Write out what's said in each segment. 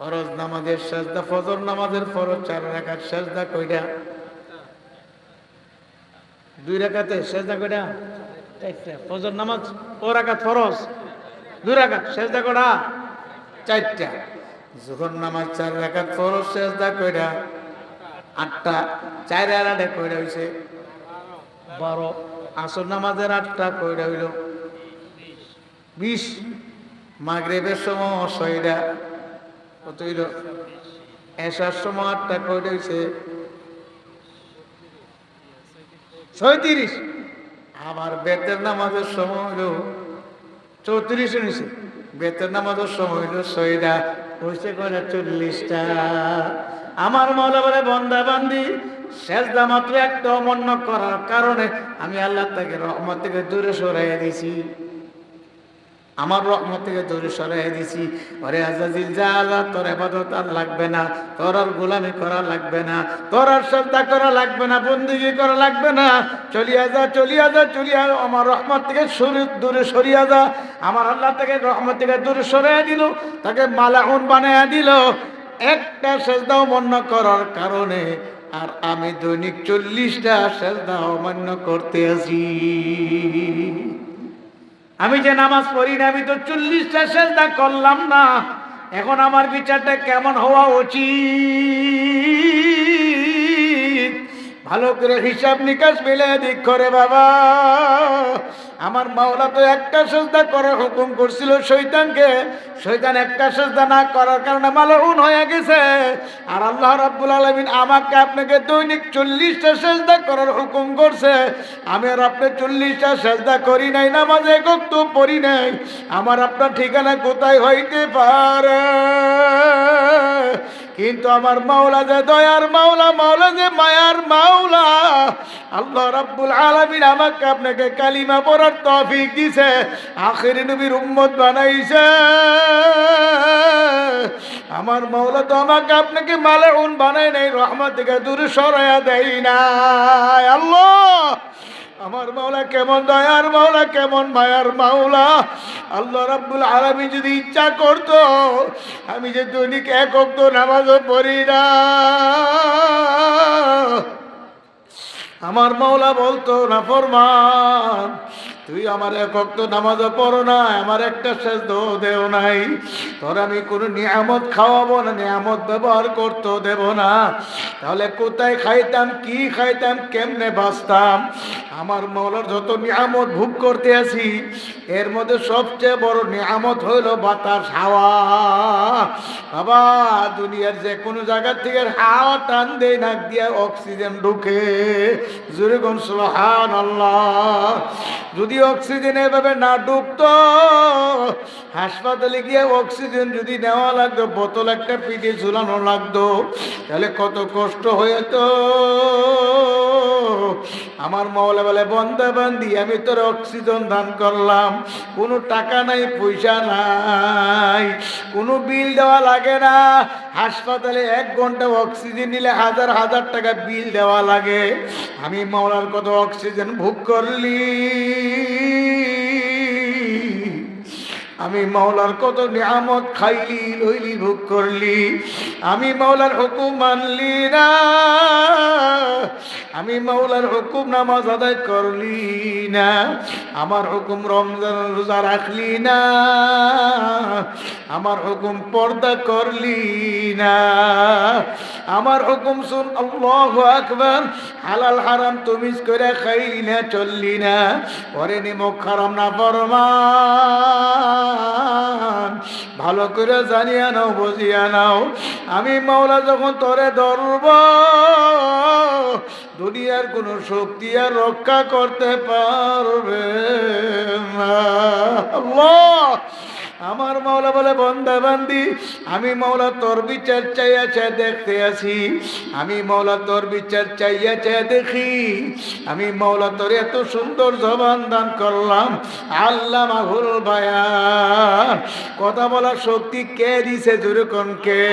ফরজ নামাজের সেজদা, ফজর নামাজের ফরজ, চার রাকাত সেজদা কইরা। দুই রাকাতে সেজদা কইরা? ফজর নামাজ, ও রাকাত ফরজ। দুই রাকাত সেজদা করা চারটা। যখন নামাজ, চার রাকাত ফরজ, সেজদা কইরা আটটা। চার আর কইরা হইছে বারো। আসর নামাজের আটটা কইরা হইল বিশ। মাগরেবের সময় ছয়টা। কত হইল এসার সময় আটটা ছয়ত্রিশ। আবার বেতের নামাজের সময় হইল চৌত্রিশ হয়েছে বেতের নামাজের সময় হইল ছয়টা। হয়েছে কয়টা? চল্লিশটা। আমার মৌলা বলে বন্দা বান্দি শেষদা মাত্র একটা অমন্য করার কারণে আমি আল্লাহ তাকে রহমত থেকে দূরে সরাইয়া দিয়েছি। আমার রহমত থেকে দূরে সরাই দিছি। ওরে আজাজিল যা আল্লাহ তোর এবাদত আর লাগবে না। তোর আর গোলামি করা লাগবে না। তোর আর শ্রদ্ধা করা লাগবে না। বন্দিগি করা লাগবে না। চলিয়া যা চলিয়া যা, চলিয়া। আমার রহমত থেকে সরি, দূরে সরিয়া যা। আমার আল্লাহ থেকে রহমত থেকে দূরে সরাইয়া দিল। তাকে মালাউন বানাইয়া দিল। একটা সেজদা অমান্য করার কারণে আর আমি দৈনিক চল্লিশটা সেজদা অমান্য করতে আছি। আমি যে নামাজ পড়ি না, আমি তো চল্লিশটা সেজদা করলাম না। এখন আমার বিচারটা কেমন হওয়া উচিত? ভালো করে হিসাব নিকাশ মিলে দিক করে বাবা। আমার মাওলা তো একটা সেজদা করার হুকুম করছিল শৈতানকে শৈতান একটা সেজদা না করার কারণে মালউন হয়ে গেছে। আর আল্লাহ রাব্বুল আলামিন আমাকে আপনাকে দৈনিক চল্লিশটা সেজদা করার হুকুম করছে। আমি আর আপনি চল্লিশটা সেজদা করি নাই, নামাজে তো পড়ি নাই। আমার আপনার ঠিকানা কোথায় হইতে পারে? কিন্তু আমার মাওলা যে দয়ার মাওলা মাওলা যে মায়ার মাওলা, আল্লাহ রাব্বুল আলামিন আমাকে আপনাকে কালিমা পড়ার তৌফিক দিছে, আখিরি নবীর উম্মত বানাইছে। আমার মাওলা তো আমাকে আপনাকে মালে উন বানাই নাই, রহমত থেকে দূরে সরাইয়া দেয় না আল্লাহ, আমার মাওলা কেমন দয়ার মাওলা, কেমন মায়ার মাওলা। আল্লাহ রাব্বুল আলামিন যদি ইচ্ছা করতো, আমি যে দৈনিক এক অক্ত নামাজও পড়ি না। আমার মাওলা বলতো, না ফরমান তুই আমার এক তো নামাজও পড়ো না আমার একটা শেষ দেও নাই। তোর আমি কোনো নিয়ামত খাওয়াবো না, নিয়ামত ব্যবহার করতেও দেব না। তাহলে কোথায় খাইতাম, কি খাইতাম, কেমনে বাঁচতাম? আমার মৌলার যত নিয়ামত ভোগ করতে আছি, এর মধ্যে সবচেয়ে বড় নিয়ামত হইল বাতাস, হাওয়া। বাবা, দুনিয়ার যে কোনো জায়গা থেকে হাওয়া টান দেয়, নাক দিয়ে অক্সিজেন ঢুকে। জোরে কোন সুবহান আল্লাহ যদি অক্সিজেন এভাবে না ঢুকতো হাসপাতালে গিয়ে অক্সিজেন যদি নেওয়া লাগতো, বোতল একটা পিঠে ঝুলানো লাগতো, তাহলে কত কষ্ট হয়েতো। আমার মহলে বলে বন্ধা বান্ধি আমি তোর অক্সিজেন দান করলাম। কোনো টাকা নাই, পয়সা নাই, কোনো বিল দেওয়া লাগে না। হাসপাতালে এক ঘণ্টা অক্সিজেন নিলে হাজার হাজার টাকা বিল দেওয়া লাগে। আমি মাওলার কত অক্সিজেন ভোগ করলি। আমি মাওলার কত নিয়ামত খাইলি লইলি ভোগ করলি। আমি মাওলার হুকুম মানলি না। আমি মাওলার হুকুম নামাজ আদায় করলি না। আমার হুকুম রমজান রোজা রাখলি না। আমার হুকুম পর্দা করলি না। আমার হুকুম শুন, আল্লাহ আকবার। হালাল হারাম তুমিস করে খাইলি না, চললি না। পরে নিমক খারাম না ফরমান। ভালো করে জানিয়া নাও, বুঝিয়া নাও। আমি মাওলা যখন তরে ধরব দুনিয়ার কোনো শক্তি আর রক্ষা করতে পারবে না। আমার মাওলা বলে, বন্দা বান্দি, আমি মাওলা তোর বিচার চাইয়া চাই দেখতে আছি। আমি মাওলা তোর বিচার চাইয়া চাই দেখি। আমি মাওলা তোর এত সুন্দর জবান দান করলাম। আল্লাহ মাহুল বায়ান, কথা বলার শক্তি কে দিছে কে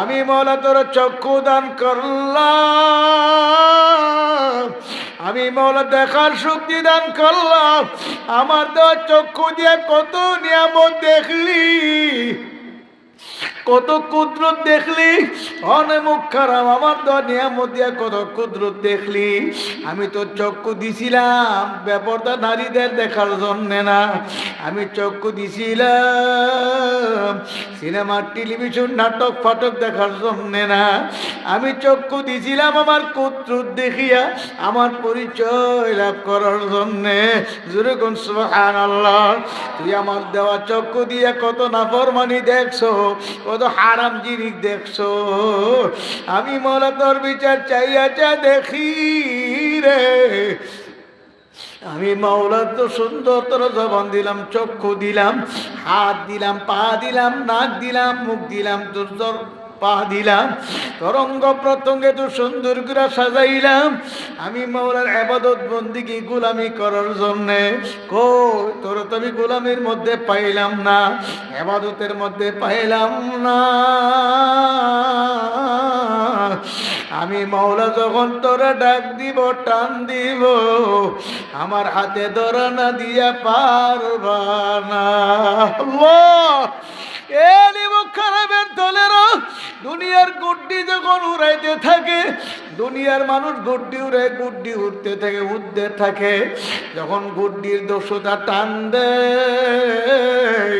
আমি মাওলা তোর চক্ষু দান করলাম। আমি মৌলা দেখার শক্তি দান করলাম। আমার দেওয়া চক্ষু দিয়ে কত নিয়ামত দেখলি। কত কুদরত দেখলি? অনেক মুখ খারাপ, আমার তো নিয়ামত দিয়া কত কুদরত দেখলি? আমি তো চক্ষু দিছিলাম, ব্যাপারটা নারীদের দেখার জন্যে না। আমি চক্ষু দিছিলাম সিনেমার টেলিভিশন, নাটক, ফাটক দেখার জন্যে না। আমি চক্ষু দিছিলাম আমার কুদরত দেখিয়া, আমার পরিচয় লাভ করার জন্যে। জোরে কোন সুবহান আল্লাহ তুই আমার দেওয়া চক্ষু দিয়ে কত নাফরমানি দেখছ? কত হারাম জিনিস দেখছ। আমি মনে তোর বিচার চাইয়া চা দেখি রে। আমি মাওলা তো সুন্দর তোর জবান দিলাম, চক্ষু দিলাম, হাত দিলাম, পা দিলাম, নাক দিলাম, মুখ দিলাম, তোর পা দিলাম, তরঙ্গ প্রত্যঙ্গে তো সুন্দর করে সাজাইলাম। আমি মাওলার আবাদত বন্দিকে গোলামি করার জন্যে কো তোর তো আমি গোলামের মধ্যে পাইলাম না, আবাদতের মধ্যে পাইলাম না। আমি মাওলা যখন তোরা ডাক দিব, টান দিব, আমার হাতে ধরা না দিয়া পারবা না। খারাপের দলেরও দুনিয়ার গুড্ডি যখন উড়াইতে থাকে, দুনিয়ার মানুষ গুড্ডি উড়ে গুড্ডি উঠতে থাকে উঠতে থাকে। যখন গুড্ডির দোষতা টান দেয়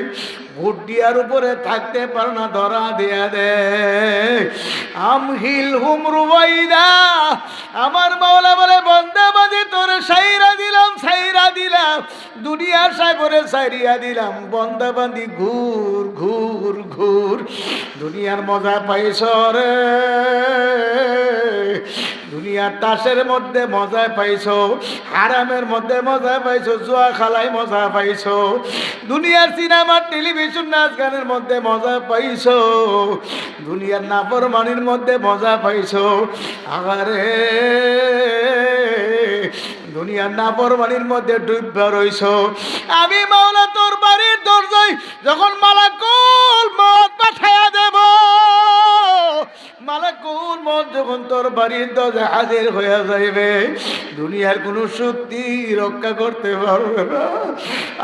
গুড্ডিয়ার উপরে থাকতে পারে না, ধরা দেয়া দে। আমহিল হুম রুবাইদা, আমার মাওলা বলে বন্দাবাদে তোরে সাইরা দিলাম সাইরা দিলাম দুনিয়ার সাগরে সাইরিয়া দিলাম বন্দাবাদি ঘুর ঘুর ঘুর, দুনিয়ার মজা পাইছ রে। দুনিয়ার তাসের মধ্যে মজা পাইছো, হারামের মধ্যে মজা পাইছো, জুয়া খালায় মজা পাইছো, দুনিয়ার সিনেমার টেলিভিশন, নাচ গানের মধ্যে মজা পাইছো, দুনিয়ার নাফরমানির মধ্যে মজা পাইছো। আগারে, দুনিয়ার নাফরমানির মধ্যে ডুববা রইছ। আমি মাওলা তোর বাড়ির দরজায় যখন মালাকুল মত পাঠাইয়া দেব মালাকুল মত যখন তোর বাড়ির দরজা হাজির হয়ে যাইবে, দুনিয়ার কোনো শক্তি রক্ষা করতে পারবে না।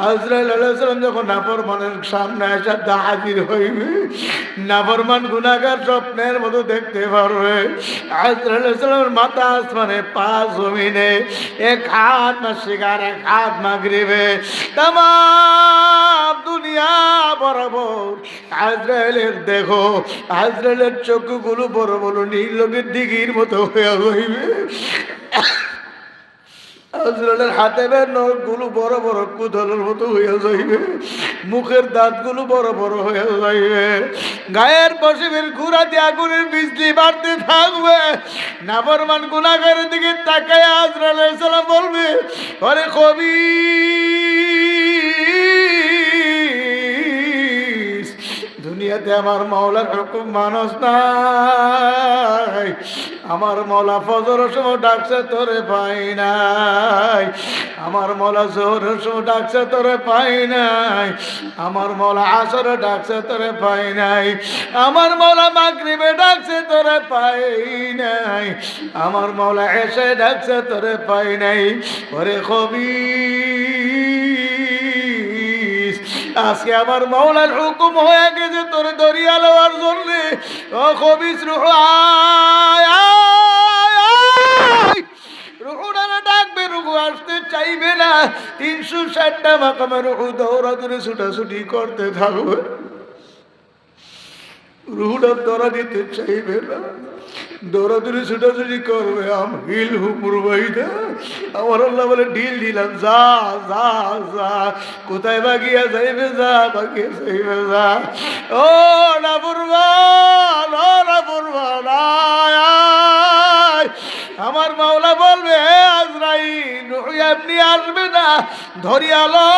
আজরাইল আলাইসালাম যখন নাফরমানের সামনে আসা হাজির হইবে, নাফরমান গুনাগার স্বপ্নের মতো দেখতে পারবে। আজরাইল আলাইসালামের মাথা আসমানে পা জমিনে, এক হাত না শিকার এক হাত মাগরিবে। তাম দুনিয়া বরাবর। আজরাইলের দেখো আজরাইলের চোখগুলো বড় বড় দিঘির মতো হয়ে আজরালের নখগুলো বড় বড় কুদলের মতো হয়ে যাইবে। মুখের দাঁতগুলো বড় বড় হয়ে যাইবে। গায়ের পশমের ঘুরাতে আগুনের বিজলি বাড়তে থাকবে। নাফরমান গুনাগারের দিকে তাকায় আজরাল সালাম বলবে আরে কবি! দুনিয়াতে আমার মাওলার হুকুম মানুষ নাই। আমার মলা ফজর সময় ডাকছে, তোরে পাই নাই। আমার মলা জোর সময় ডাকছে, তোরে পাই নাই। আমার মলা আসরে ডাকছে, তোরে পাই নাই। আমার মলা মাগরিবে ডাকছে, তোরে পাই নাই। আমার মলা এসে ডাকছে, তোরে পাই নাই। ওরে কবি আজকে আমার মাওলার হুকুম হয়ে গেছে তোর দরিয়া লওয়ার জন্য। ও কবিস রুহ ডাকবে আসতে চাইবে না। তিনশো ষাটটা মাকামে রুহু দৌড়ে ছুটাছুটি করতে থাকবে। রুহুডা দৌড়া দিতে চাইবে না। করবে হিল আমার বলে ঢিল যা যা যা। কোথায় বাগিয়া যা বাগিয়া যা। আমার মাওলা বলবে আজরাই এমনি আসবে না ধরিয়ালো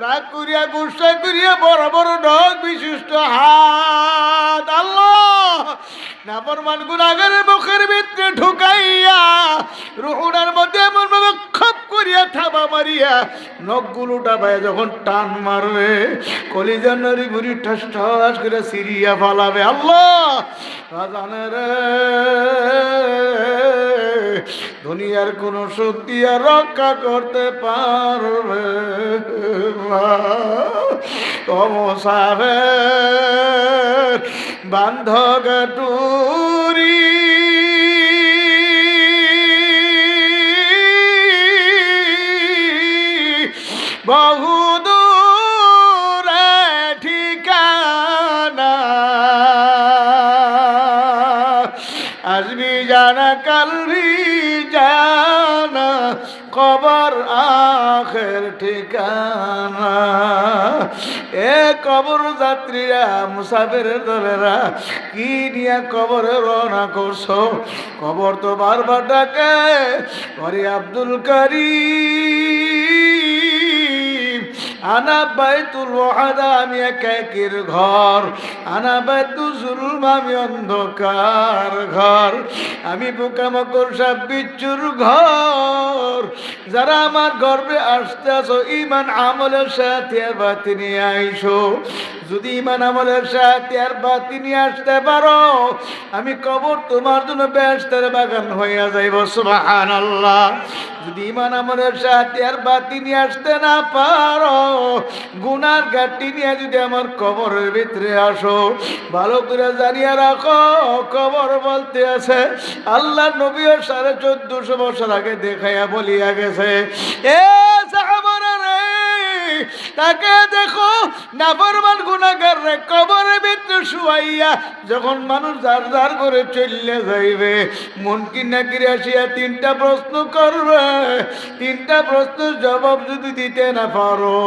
রাগ করিয়া গুসা করিয়া বড় বড় ডগ বিশিষ্ট হাত। আল্লাহ! নাফরমান গুনাগারের মুখের ভিতরে ঢুকাইয়া রুহুনার মধ্যে এমন ভাবে খপ করিয়া থাবা মারিয়া নখগুলোটা ভাই যখন টান মারবে কলিজার নারী বুড়ি ঠাস ঠাস করে সিরিয়া ফালাবে। আল্লাহ! জানে রে দুনিয়ার কোন শক্তি আর রক্ষা করতে পারবে তমসাবে বান্ধ গুরি বহুদূর আখের ঠিকানা। এ কবর যাত্রীরা, মুসাফির দলেরা, কি নিয়ে কবরে রওনা করছ? কবর তো বারবার ডাকে, ওরে আব্দুল করিম। আনা বাইতুল ওয়াহাদা আমি একের ঘর। আনা বাইতু জুলুম, আমি অন্ধকার ঘর। আমি পোকামাকড় সাপ বিচ্ছুর ঘর। যারা আমার গর্বে আসতে আসো ইমান আমলের সাথে বাতি নিয়ে আইসো। যদি ইমান আমলের সাথে আর বাতি নিয়ে আসতে পারো, আমি কবর তোমার জন্য ব্যস্তের বাগান হইয়া যাইব সুবাহান আল্লাহ যদি ইমান আমলের সাথে আর বাতি নিয়ে আসতে না পারো, গুনার গাটি নিয়ে যদি আমার কবরের ভিতরে আসো, ভালো করে জানিয়ে রাখো, কবর বলতে আছে, আল্লাহ নবীও সাড়ে চোদ্দশো বছর আগে দেখাইয়া বলিয়া গেছে, এ সাহাবারা রে তাকে দেখো, নাফরমান গুনাগার রে কবরে ভিতরে শুয়াইয়া যখন মানুষ যার যার করে চললে যাইবে মন কি নাকি আসিয়া তিনটা প্রশ্ন করবে। তিনটা প্রশ্ন জবাব যদি দিতে না পারো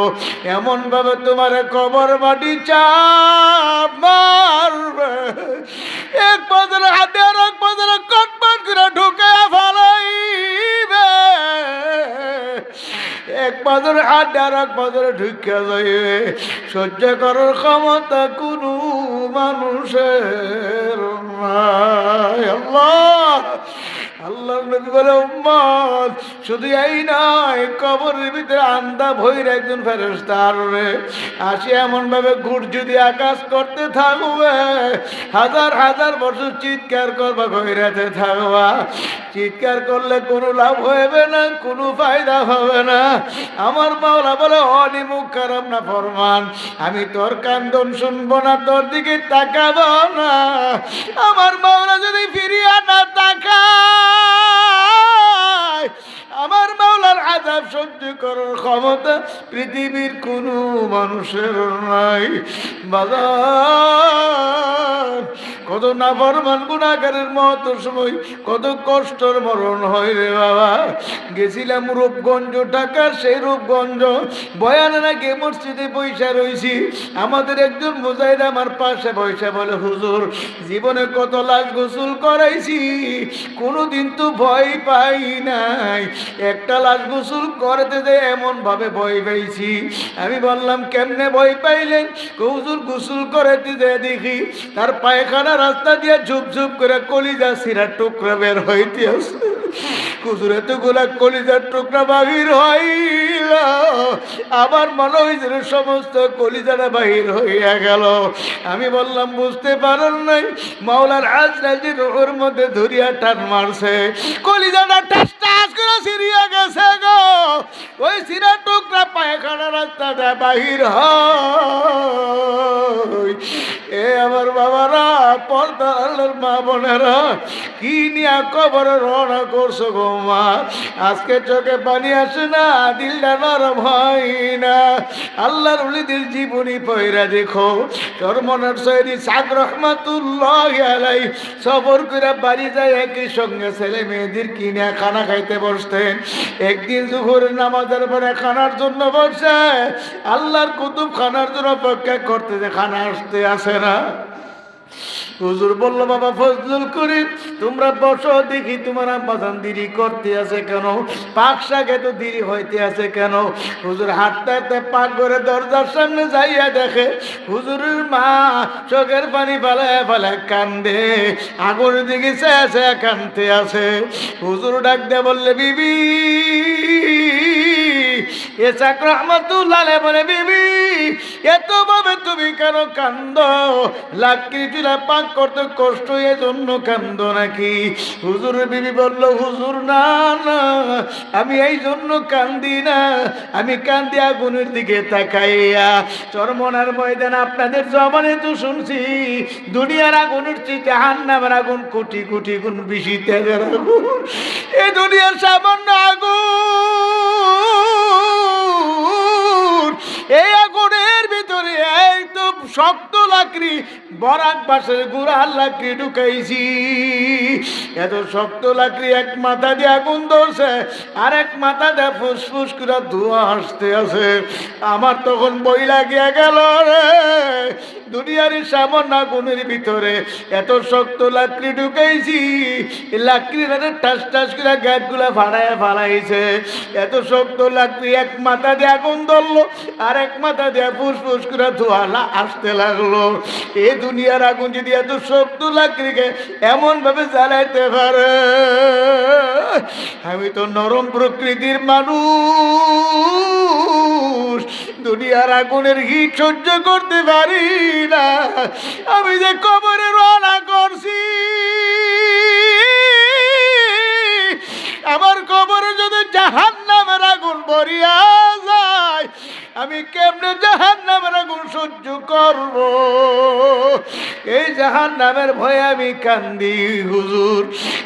এমন ভাবে তোমার কবর মাটি চাপ মারবে। এক বদলে হাতে আর এক বদলে কটমট করে ঢুকে ফেলাইবে। এক বাজারে হাত আর এক বাজারে ঢুকে যায় সহ্য করার ক্ষমতা কোনো মানুষের নাই। আল্লাহ! আল্লাহ নবী বলে, উম্মত, শুধু এই নয়, কবরের ভিতরে আন্দা ভৈর একজন ফেরেস্তার রে আসি এমন ভাবে গুড় যদি আকাশ করতে থাকবে। হাজার হাজার বছর চিৎকার করবা, ভৈরাতে থাকবা। চিৎকার করলে কোনো লাভ হবে না, কোনো ফায়দা হবে না। আমার মাওলা বলে অনিমুখ কারম না, ফরমান। আমি তোর কান্দন শুনব না, তোর দিকে তাকাবো না। আমার মাওলা যদি ফিরিয়া না তাকায় আমার মাওলার আজাব সহ্য করার ক্ষমতা পৃথিবীর কোনো মানুষের নাই। বাজার কত না ফরমান গুণাগারের মত সময়, কত কষ্টর মরণ হয় রে বাবা। গেছিলাম রূপগঞ্জ, ঢাকার সেই রূপগঞ্জ। বয়ানে নাকি মসজিদে পয়সা রয়েছি আমাদের একজন মুজাহিদ আমার পাশে পয়সা বলে, হুজুর, জীবনে কত লাখ গোসল করাইছি, কোনোদিন তো ভয় পাই নাই। একটা লাশ গোসল করতে যে এমন ভাবে ভয় পাইছি আমি বললাম, কেমনে ভয় পাইলেন? হুজুর, গোসল করাতে যে দেখি, তার পায়খানা রাস্তা দিয়ে ঝুপ ঝুপ করে কলিজা সিরা টুকরা বের হইতে আছে কুজুর এতগুলা কলিজার টুকরা বাহির হইল। আবার মনে হয়েছিল সমস্ত কলিজাটা বাহির হইয়া গেল। আমি বললাম, বুঝতে পারেন নাই, মাওলার আজ রাজি ওর মধ্যে ধরিয়া টান মারছে। কলিজাটা টাস টাস করে সিরিয়া গেছে গো। ওই সিরা টুকরা পায়খানা রাস্তাটা বাহির হয়। এ আমার বাবারা পর্দা আল্লাহর মা বোনেরা, কি নিয়ে কবরে রওনা করছ গো মা? আজকে চোখে পানি আসে না, দিলটা নরম হয় না। আল্লাহর উলিদের জীবনী পয়রা দেখো। চরমনার সৈরি সাক রহমাতুল্লাহ আলাই সবর করে বাড়ি যায় একই সঙ্গে ছেলে মেয়েদের কিনে খানা খাইতে বসতেন। একদিন দুপুরের নামাজের পরে খানার জন্য বসে। আল্লাহর কুতুব খানার জন্য অপেক্ষা করতে যে খানা আসতে আসে না? হুজুর বলল, বাবা, ফজলুল করিম, তোমরা বসো, দেখি তোমার আব্বাসান দেরি করতে আছে কেন? পাক শাকে তো দেরি হইতে আছে কেন? হুজুর হাঁটতে হাঁটতে পাক করে দরজার সামনে যাইয়া দেখে, হুজুরের মা চোখের পানি ফেলায় ফেলে কান্দে, আগুন দিকে চেয়ে চেয়ে কানতে আছে। হুজুর ডাক দিয়ে বললে, বিবি এ চাক রহমতুল্লাহ বলে, বিবি, এত ভাবে তুমি কেন কান্দ লাকড়ি চুলা পাক করতে কষ্ট, এজন্য কান্দ নাকি? হুজুর বিবি বলল, হুজুর, না আমি এই জন্য কান্দি না। আমি কান্দি আগুনের দিকে তাকাইয়া, চরমনার ময়দান আপনাদের জবানে তো শুনছি, দুনিয়ার আগুনের চেয়ে জাহান আগুন কোটি কোটি গুণ বেশি তেজের আগুন। এই দুনিয়ার সামান্য আগুন এই আগুনের ভিতরে এই শক্ত লাকড়ি, বরাক বাসের গুড়ার লাকড়ি ঢুকাইছি। এত শক্ত লাকড়ি এক মাথা দিয়ে আগুন ধরছে, আর এক মাথা দিয়ে ফুসফুস করে ধোঁয়া আসতে আছে। আমার তখন বই লাগিয়া গেল রে। দুনিয়ার সামান্য আগুনের ভিতরে এত শক্ত লাকড়ি ঢুকাইছি, লাকড়ির টাস টাস করে গাছগুলা ফাড়ায় ফাড়াইছে এত শক্ত লাকড়ি এক মাথা দিয়ে আগুন ধরলো, আর এক মাথা দিয়ে ফুসফুস করে ধোঁয়া লা- আসতে লাগল। এ দুনিয়ার আগুন যদি এত শক্ত লাকড়িকে এমন ভাবে জ্বালাইতে পারে। আমি তো নরম প্রকৃতির মানুষ। দুনিয়ার আগুনের হিট সহ্য করতে পারি না। আমি যে কবরে রওনা করছি, আমার কবরে যদি জাহান নামের আগুন ভরিয়া যায় আমি কেমনে জাহান নামের আগুন সহ্য করব? এই জাহান নামের ভয়ে আমি কান্দি, হুজুর।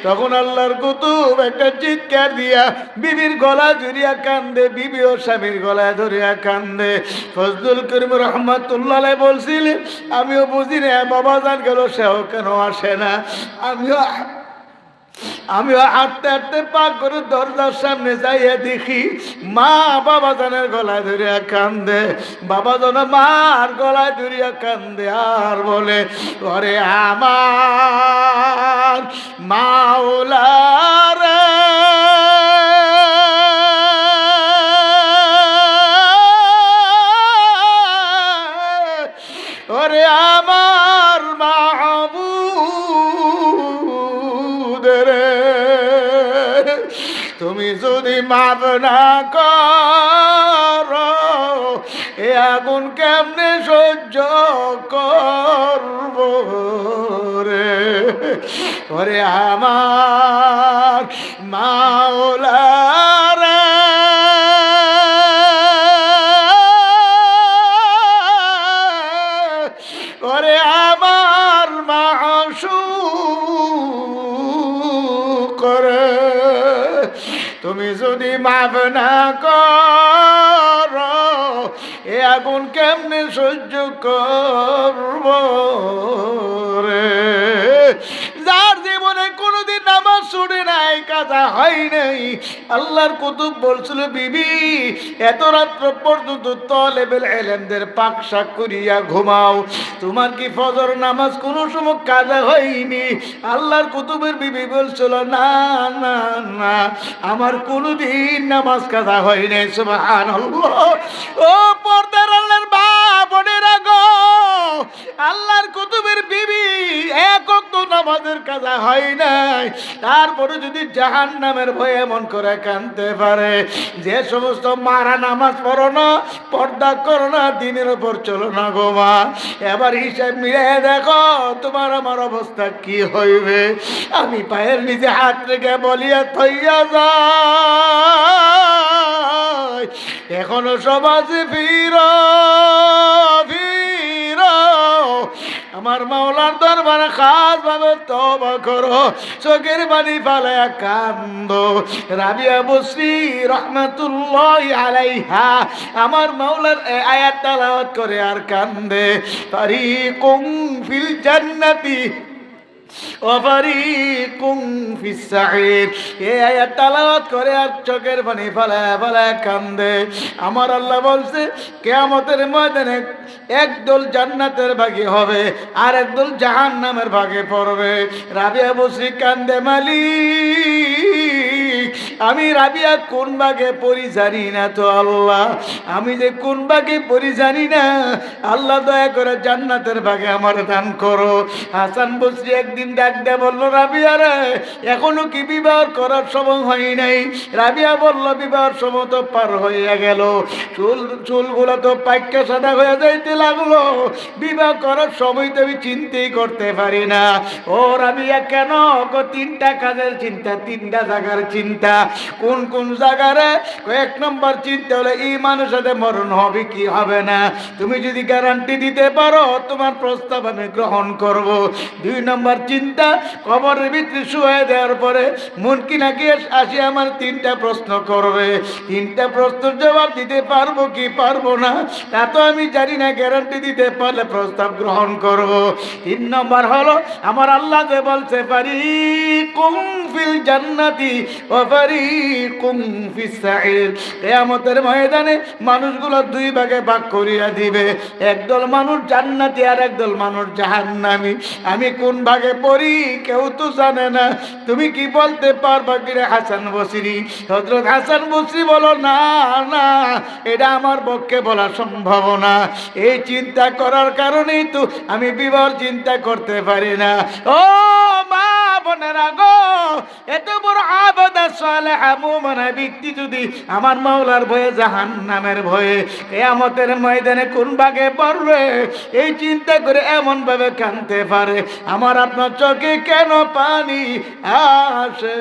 তখন আল্লাহর কুতুব একটা চিৎকার দিয়া বিবির গলা জড়িয়া কান্দে বিবি ও স্বামীর গলায় ধরিয়া কান্দে। ফজলুল করিম রহমতুল্লাহ বলছিলেন, আমিও বুঝি না, বাবা জান গেল, সেও কেন আসে না? আমিও আমিও হাঁটতে হাঁটতে পাক করে দরজার সামনে যাইয়া দেখি মা বাবা জানের গলায় ধরিয়া কান্দে। বাবা জন মার গলায় ধরিয়া কান্দে আর বলে, ওরে আমার মাওলা রে। তুমি যদি মাপ না কর এ আগুন কেমনে সহ্য করব রে? আমার যদি না কর, এ আগুন কেমনে সহ্য করব রে? যার জীবনে কোনোদিন আমার ছুটে নাই কাজা হয় নাই। আল্লাহর কুতুব বলছিল, বিবি, এত রাত্র পর্যন্ত তলেবেল এলেমদের পাক শাক করিয়া ঘুমাও। তোমার কি ফজর নামাজ কোনো সময় কাজা হয়নি? আল্লাহর কুতুবের বিবি বলছিল, না না না, আমার কোনোদিন নামাজ কাজা হয় হয়নি সুবহানাল্লাহ। ও পর্দার আল্লাহর মা বোনেরা গো, আল্লাহর কুতুবের বিবি একক তো নামাজের কাজা হয় নাই। তারপরে যদি জাহান নামের ভয়ে এমন করে কানতে পারে, যে সমস্ত মারা নামাজ পড়ো না, পর্দা করো না, দিনের ওপর চলো না গো মা। এবার হিসাব মিলে দেখো, তোমার আমার অবস্থা কি হইবে? আমি পায়ের নিজে হাত রেখে বলিয়া থইয়া যায়। এখনও সমাজে ফির ফির। আমার মাওলার দরবারে খাস ভাবে তবা করো। চোখের বাড়ি ফালায়া কান্দ। রাবিয়া বসরি রহমাতুল্লাহ আলাইহা। আমার মাওলার আয়াত তালাওয়াত করে আর কান্দে। তারি কুম ফিল জান্নাতি তেলাওয়াত করে আর চোখের পানি কান্দে। আমার আল্লাহ বলছে, কিয়ামতের ময়দানে একদল জান্নাতের ভাগে হবে, আর একদল জাহান্নামের ভাগে পড়বে। রাবিয়া কান্দে আমি রাবিয়া কোন ভাগে পড়ি জানি না তো আল্লাহ। আমি যে কোন ভাগে পড়ি জানি না, আল্লাহ দয়া করে জান্নাতের ভাগে আমার দান করো। হাসান বসরি একদিন ডাক দেয়া বলল, রাবিয়া রে, এখনও কি বিবাহ করার সময় হয় নাই? রাবিয়া বলল বিবাহের সময় তো পার হয়ে গেল। চুল, চুলগুলো তো পাইকা সাদা হয়ে যাইতে লাগল। বিবাহ করার সময় তো আমি চিন্তাই করতে পারি না। ও রাবিয়া, কেন তিনটা কাজের চিন্তা, তিনটা জায়গার চিন্তা? কোন কোন জায়গারে? এক নম্বর চিন্তা হলে ইমানের সাথে মরণ হবে কি হবে না? তুমি যদি গ্যারান্টি দিতে পারো, তোমার প্রস্তাব আমি গ্রহণ করব। দুই নম্বর চিন্তা, কবরের ভিতরে শুয়ে দেওয়ার পরে মন কি নাকি আসি আমার তিনটা প্রশ্ন করবে। তিনটা প্রশ্নের জবাব দিতে পারব কি পারব না, তা তো আমি জানি না গ্যারান্টি দিতে পারলে প্রস্তাব গ্রহণ করব। তিন নম্বর হলো, আমার আল্লাহ যে বলছে পারি কুম ফিল জান্নাতি ও পারি সাইর কিয়ামতের ময়দানে মানুষগুলো দুই ভাগে ভাগ করিয়া দিবে। একদল মানুষ জান্নাতি আর একদল মানুষ জাহান্নামি। আমি কোন ভাগে পড়ি কেউ তো জানে না। তুমি কি বলতে পারবা কি রে হাসান বসিরি? হজরত হাসান বসরি বলো, না না, এটা আমার পক্ষে বলা সম্ভব না। এই চিন্তা করার কারণেই তো আমি বিবাহ চিন্তা করতে পারি না। ও মা! বোনেরা গো, এত বড় ব্যক্তি যদি আমার মাওলার ভয়ে ভয়ে ময়দানে কোন পড়বে, এই চিন্তা করে এমন ভাবে পারে, আমার আপনার চোখে কেন পানি আসে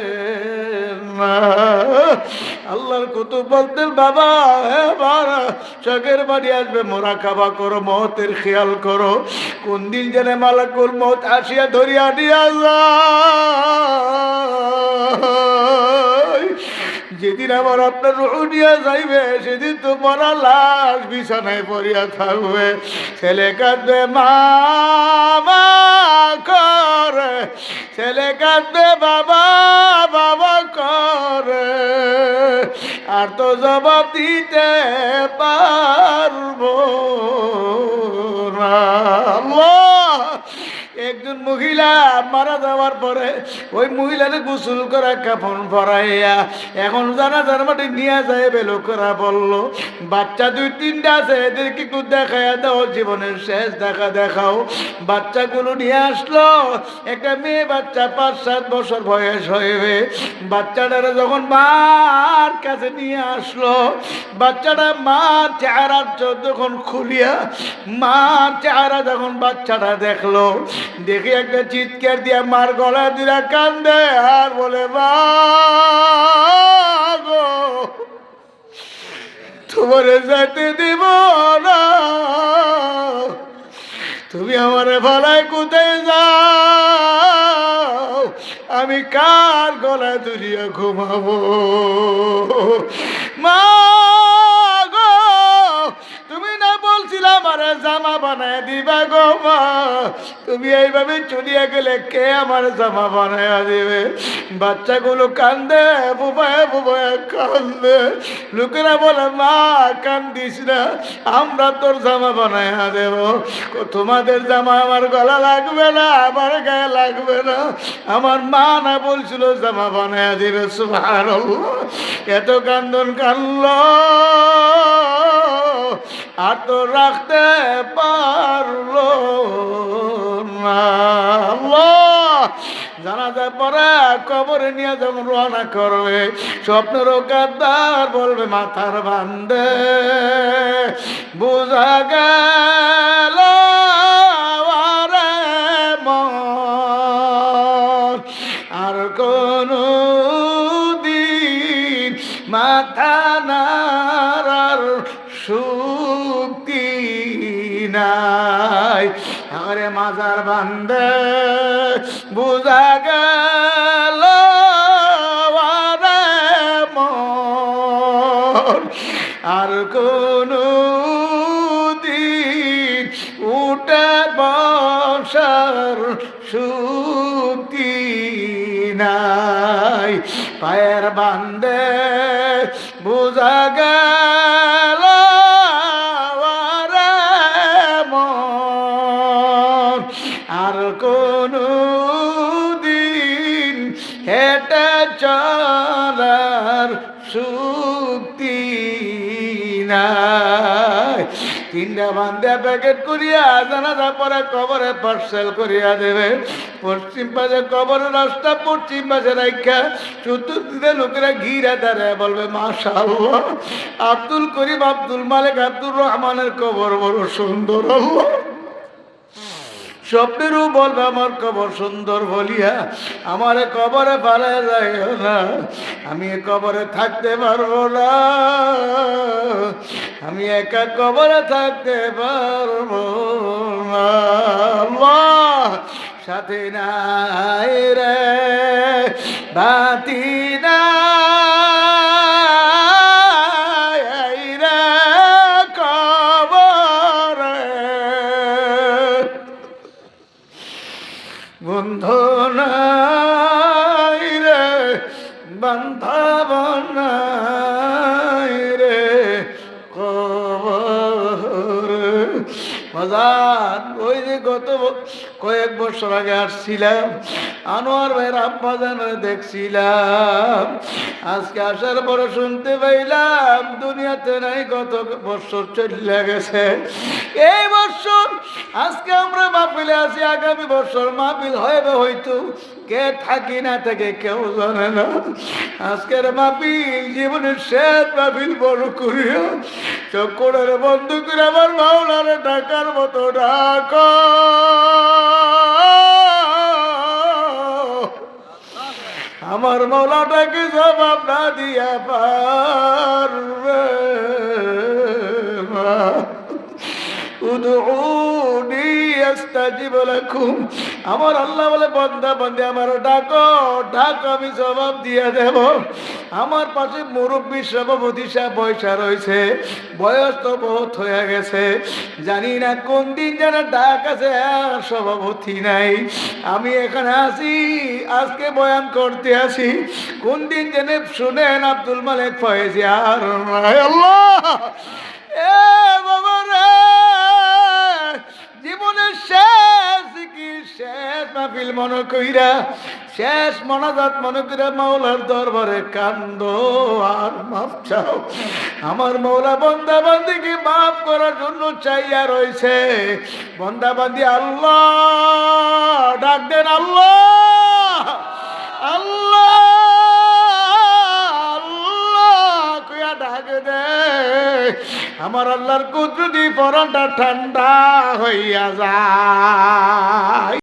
আল্লাহর কত বলতেন, বাবা বাবা চোখের বাড়ি আসবে মোরা খাবা করো মহতের খেয়াল করো, কোন দিন যেন মালাকুল মত আসিয়া ধরিয়া দিয়া যায়। যেদিন আমার আপনার রুড়িয়া যাইবে, সেদিন তো মরা লাশ বিছানায় পড়িয়া থাকবে। ছেলে কাঁদবে, মা করে ছেলে কাঁদবে, বাবা বাবা, করে আর তো জবাব দিতে পারব না। একজন মহিলা মারা যাওয়ার পরে ওই মহিলারে গোসল করা কাপড় পরাইয়া এখন জানা যার মাটি নিয়ে যায় লোকেরা বলল, বাচ্চা দুই তিনটা আছে, এদেরকে একটু দেখাইয়া দাও, জীবনের শেষ দেখা দেখাও। বাচ্চাগুলো নিয়ে আসলো, একটা মেয়ে বাচ্চা পাঁচ, সাত বছর বয়স হইবে। বাচ্চাটারা যখন মার কাছে নিয়ে আসলো, বাচ্চাটা মার চেহারা যখন খুলিয়া, মার চেহারা যখন বাচ্চাটা দেখল দেখে একটা চিৎকার দিয়া মার গলা দিলা কান্দে আর বলে গো, তোমার যেতে দিব না। তুমি আমারে ভালায় কোথায় যাও? আমি কার গলা দুরিয়া ঘুমাবো? মা বলছিলাম আরে জামা বানায় দিবা গো মা। তুমি এইভাবে চলিয়া গেলে কে আমার জামা বানায় দিবে? বাচ্চাগুলো কান্দে বুবায় বুবায় কান্দে। লোকেরা বলে, মা, কান্দিস না, আমরা তোর জামা বানায় দেব। তোমাদের জামা আমার গলা লাগবে না, আমার গায়ে লাগবে না। আমার মা না বলছিল জামা বানায় দিবে সুভার এত কান্দন কানল আর তো রাখতে পারল জানাজার পরে কবরে নিয়ে যখন রওনা করবে, স্বপ্নের কাদার বলবে, মাথার বান্ধে বোঝা গেল আরে মাজার বান্ধে বুঝা গেল আরে কোন দিন উঠে বসার শক্তি নাই। পায়ের বান্ধে তিনটা বান্ধা প্যাকেট করিয়া জানাজা পরে কবরে পার্সেল করিয়া দেবে। পশ্চিম পাশে কবরের রাস্তা, পশ্চিম পাশে রাখা চতুর্দিকে লোকেরা ঘিরা দাঁড়ায় বলবে মাশাল আব্দুল করিম আব্দুল মালিক আব্দুর রহমানের কবর বড় সুন্দর, আল্লাহ। স্বপ্নেরও বলবে, আমার কবর সুন্দর বলিয়া আমার কবরে পারা যায় না। আমি এ কবরে থাকতে পারব না। আমি একা কবরে থাকতে পারব না। সাথে নাই রে, বাতি নাই। বছর আগে আসছিলাম। আনোয়ার ভাইয়ের আব্বা জানারে দেখছিলাম। আজকে আসার পরে শুনতে পাইলাম, দুনিয়াতে নাই, গত বছর চলে গেছে। এই বছর, আজকে আমরা মাহফিলে আছি, আগামী বছর মাহফিল হবে হয়তো। কে থাকি না থাকে কেউ জানে না। আজকের মাহফিল জীবনের শেষ মাহফিল বড় করিয়া চক্করের বন্ধু করে আমার মাওলারে ডাকার মতো ডাক। আমার মৌলাটাকে জবাব না দিয়া পারবে। লাকুম। আমার আল্লাহ বলে, বন্দা, বন্দে, আমার ডাকো ডাকো, আমি জবাব দিয়ে দেব। আমার পাশে মুরব্বী সভাপতি সাহেব পয়সা রয়েছে। বয়স তো বহুত হয়ে গেছে। জানি না কোন দিন যেন ডাক আছে, আর সভাপতি নাই। আমি এখানে আসি আজকে বয়ান করতে আসি কোন দিন যেন শুনেন আব্দুল মালিক ফয়েজি আর আল্লাহ! এ বাবা রে জীবনের শেষ কি? শেষ মাহফিল মনে কইরা, শেষ মনাজাত মনে কইরা মাওলার দরবারে কান্দ আর মাপ চাও। আমার মৌলা বন্দা বান্দিকে মাফ করার জন্য চাইয়া রয়েছে বন্দা বান্দি আল্লাহ, ডাক দেন আল্লাহ আল্লাহ। আমার আল্লাহর কুদরতি পরনটা ঠান্ডা হইয়া যায়।